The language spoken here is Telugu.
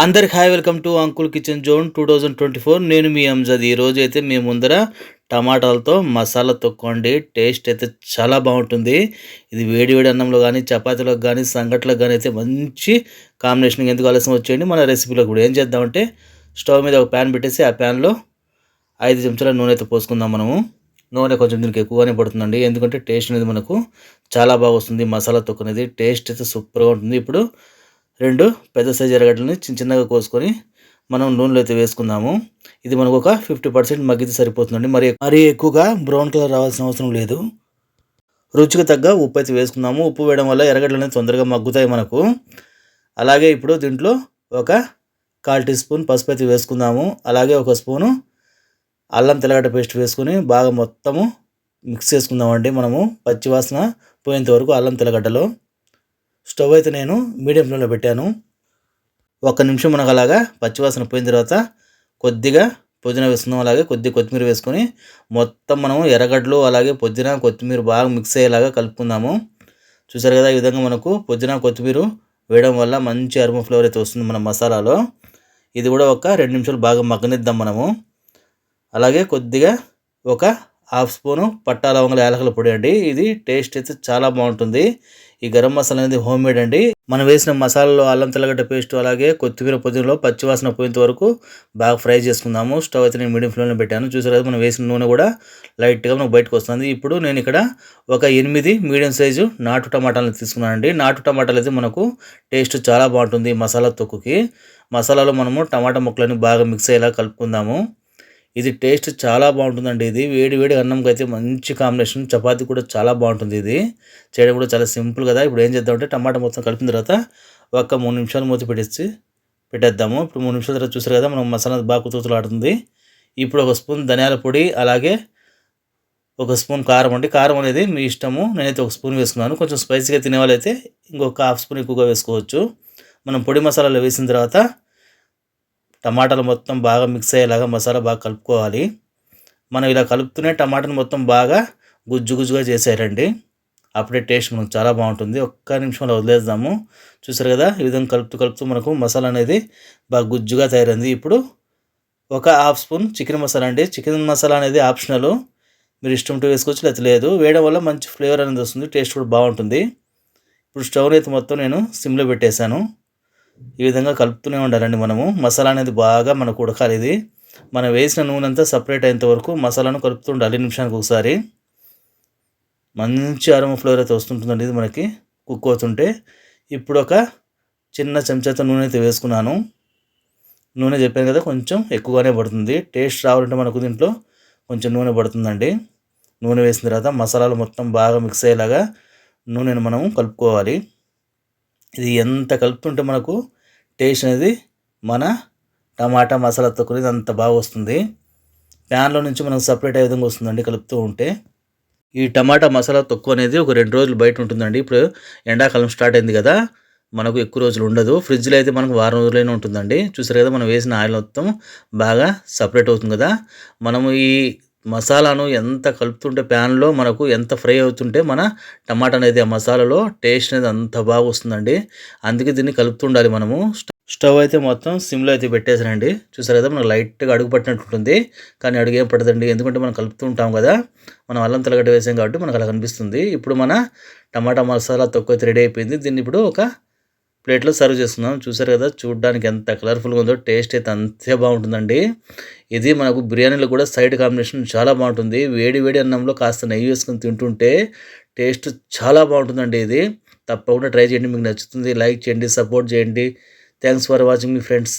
అందరికి hi welcome to uncle kitchen zone two thousand twenty four. నేను మీ అంజద్. ఈ రోజు అయితే మీ ముందర టమాటాలతో మసాలా తొక్కండి. టేస్ట్ అయితే చాలా బాగుంటుంది. ఇది వేడి వేడి అన్నంలో కానీ చపాతీలకు కానీ సంగట్లకు కానీ అయితే మంచి కాంబినేషన్. ఎందుకు ఆలస్యం వచ్చేయండి? మన రెసిపీలో కూడా ఏం చేద్దామంటే స్టవ్ మీద ఒక ప్యాన్ పెట్టేసి ఆ ప్యాన్లో ఐదు చెంచాల నూనె అయితే పోసుకుందాం మనము. నూనె కొంచెం దీనికి ఎక్కువగానే పడుతుందండి. ఎందుకంటే టేస్ట్ అనేది మనకు చాలా బాగా వస్తుంది. మసాలా తొక్కు అనేది టేస్ట్ అయితే సూపర్గా ఉంటుంది. ఇప్పుడు రెండు పెద్ద సైజు ఎర్రగడ్డలని చిన్న చిన్నగా కోసుకొని మనం నూనెలో అయితే వేసుకుందాము. ఇది మనకు ఒక ఫిఫ్టీ పర్సెంట్ మగ్గితే సరిపోతుందండి. మరి మరీ ఎక్కువగా బ్రౌన్ కలర్ రావాల్సిన అవసరం లేదు. రుచికి తగ్గ ఉప్పు అయితే వేసుకుందాము. ఉప్పు వేయడం వల్ల ఎర్రగడ్డలు అనేది తొందరగా మగ్గుతాయి మనకు. అలాగే ఇప్పుడు దీంట్లో ఒక కాల్ టీ స్పూన్ పసుపు అయితే వేసుకుందాము. అలాగే ఒక స్పూను అల్లం తెల్లగడ్డ పేస్ట్ వేసుకొని బాగా మొత్తము మిక్స్ చేసుకుందామండి మనము. పచ్చివాసన పోయేంత వరకు అల్లం తెల్లగడ్డలో. స్టవ్ అయితే నేను మీడియం ఫ్లేమ్లో పెట్టాను. ఒక నిమిషం మనకు అలాగా పచ్చివాసన పోయిన తర్వాత కొద్దిగా పుదీనా వేసుకుందాం అలాగే కొద్ది కొత్తిమీర వేసుకొని మొత్తం మనము ఎర్రగడ్డలు అలాగే పుదీనా కొత్తిమీర బాగా మిక్స్ అయ్యేలాగా కలుపుకుందాము. చూసారు కదా ఈ విధంగా మనకు పుదీనా కొత్తిమీర వేయడం వల్ల మంచి అరుమ ఫ్లేవర్ అయితే వస్తుంది మన మసాలాలో. ఇది కూడా ఒక రెండు నిమిషాలు బాగా మగ్గనిద్దాం మనము. అలాగే కొద్దిగా ఒక హాఫ్ స్పూను పట్టా లవంగల యాలకల పొడి అండి. ఇది టేస్ట్ అయితే చాలా బాగుంటుంది. ఈ గరం మసాలా అనేది హోమ్ మేడ్ అండి. మనం వేసిన మసాలాలో అల్లం తెల్లగడ్డ పేస్ట్ అలాగే కొత్తిమీర పుదీనలో పచ్చివాసన పోయేంత వరకు బాగా ఫ్రై చేసుకుందాము. స్టవ్ అయితే నేను మీడియం ఫ్లేమ్లో పెట్టాను. చూసారు కదా మనం వేసిన నూనె కూడా లైట్గా మనకు బయటకు వస్తుంది. ఇప్పుడు నేను ఇక్కడ ఒక ఎనిమిది మీడియం సైజు నాటు టమాటాలను తీసుకున్నానండి నాటు టమాటాలు అయితే మనకు టేస్ట్ చాలా బాగుంటుంది మసాలా తొక్కుకి. మసాలాలో మనము టమాటా ముక్కలని బాగా మిక్స్ అయ్యేలా కలుపుకుందాము. ఇది టేస్ట్ చాలా బాగుంటుందండి ఇది. వేడి వేడి అన్నంకి అయితే మంచి కాంబినేషన్. చపాతీ కూడా చాలా బాగుంటుంది ఇది. చేయడం కూడా చాలా సింపుల్ కదా. ఇప్పుడు ఏం చేద్దామంటే టమాటా మొత్తం కలిపిన తర్వాత ఒక మూడు నిమిషాలు మూత పెట్టేసి పెట్టేద్దాము. ఇప్పుడు మూడు నిమిషాల తర్వాత చూసారు కదా మనం మసాలా బాగా కుతుకుతులు ఆడుతుంది. ఇప్పుడు ఒక స్పూన్ ధనియాల పొడి అలాగే ఒక స్పూన్ కారం అండి. కారం అనేది మీ ఇష్టము. నేనైతే ఒక స్పూన్ వేసుకున్నాను. కొంచెం స్పైసీగా తినే వాళ్ళైతే ఇంకొక హాఫ్ స్పూన్ ఎక్కువగా వేసుకోవచ్చు. మనం పొడి మసాలాలు వేసిన తర్వాత టమాటాలు మొత్తం బాగా మిక్స్ అయ్యేలాగా మసాలా బాగా కలుపుకోవాలి. మనం ఇలా కలుపుతూనే టమాటాను మొత్తం బాగా గుజ్జు గుజ్జుగా చేసేయాలండి. అప్పుడే టేస్ట్ మనకు చాలా బాగుంటుంది. ఒక్క నిమిషంలో వదిలేద్దాము. చూసారు కదా? ఈ విధంగా కలుపుతూ కలుపుతూ మనకు మసాలా అనేది బాగా గుజ్జుగా తయారైంది. ఇప్పుడు ఒక హాఫ్ స్పూన్ చికెన్ మసాలా అండి. చికెన్ మసాలా అనేది ఆప్షనల్. మీరు ఇష్టం ఉంటే వేసుకోవచ్చు లేకపోతే లేదు. వేయడం వల్ల మంచి ఫ్లేవర్ అనేది వస్తుంది. టేస్ట్ కూడా బాగుంటుంది. ఇప్పుడు స్టవ్ అయితే మొత్తం నేను సిమ్లో పెట్టేశాను. ఈ విధంగా కలుపుతూనే ఉండాలండి మనము. మసాలా అనేది బాగా మనకు ఉడకాలి ఇది. మనం వేసిన నూనె అంతా సపరేట్ అయ్యేంత వరకు మసాలాను కలుపుతూ ఉండాలి నిమిషానికి ఒకసారి. మంచి అరమ ఫ్లేవర్ అయితే వస్తుంటుందండి ఇది మనకి. కుక్ అవుతుంటే. ఇప్పుడు ఒక చిన్న చెంచాతో నూనె అయితే వేసుకున్నాను. నూనె చెప్పాను కదా కొంచెం ఎక్కువగానే పడుతుంది. టేస్ట్ రావాలంటే మనకు దీంట్లో కొంచెం నూనె పడుతుందండి. నూనె వేసిన తర్వాత మసాలాలు మొత్తం బాగా మిక్స్ అయ్యేలాగా నూనెను మనం కలుపుకోవాలి. ఇది ఎంత కలుపుతుంటే మనకు టేస్ట్ అనేది మన టమాటా మసాలా తొక్కునేది అంత బాగా వస్తుంది. ప్యాన్లో నుంచి మనకు సపరేట్ అయ్యే విధంగా వస్తుందండి కలుపుతూ ఉంటే? ఈ టమాటా మసాలా తొక్కు అనేది ఒక రెండు రోజులు బయట ఉంటుందండి. ఇప్పుడు ఎండాకాలం స్టార్ట్ అయింది కదా మనకు ఎక్కువ రోజులు ఉండదు. ఫ్రిడ్జ్లో అయితే మనకు వారం రోజులైనా ఉంటుందండి. చూసారు కదా మనం వేసిన ఆయిల్ మొత్తం బాగా సపరేట్ అవుతుంది కదా. మనము ఈ మసాలాను ఎంత కలుపుతుంటే ప్యాన్లో మనకు ఎంత ఫ్రై అవుతుంటే మన టమాటా అనేది ఆ మసాలాలో టేస్ట్ అనేది అంత బాగా వస్తుందండి. అందుకే దీన్ని కలుపుతుండాలి మనము. స్టవ్ అయితే మొత్తం సిమ్లో అయితే పెట్టేసానండి చూసారు కదా మనకు లైట్గా అడుగు పట్టినట్టు ఉంటుంది. కానీ అడుగు ఏం పడదండి ఎందుకంటే మనం కలుపుతూ ఉంటాం కదా మనం అల్లం తలగడ్డ వేసాం కాబట్టి మనకు అలా కనిపిస్తుంది. ఇప్పుడు మన టమాటా మసాలా తక్కువ అయితే రెడీ అయిపోయింది. దీన్ని ఇప్పుడు ఒక ప్లేట్లో సర్వ్ చేస్తున్నాం. చూసారు కదా చూడడానికి ఎంత కలర్ఫుల్గా ఉందో టేస్ట్ అయితే అంతే బాగుంటుందండి. ఇది మనకు బిర్యానీలో కూడా సైడ్ కాంబినేషన్ చాలా బాగుంటుంది. వేడి వేడి అన్నంలో కాస్త నెయ్యి వేసుకొని తింటుంటే టేస్ట్ చాలా బాగుంటుందండి ఇది. తప్పకుండా ట్రై చేయండి. మీకు నచ్చుతుంది. లైక్ చేయండి సపోర్ట్ చేయండి. థ్యాంక్స్ ఫర్ వాచింగ్ మీ ఫ్రెండ్స్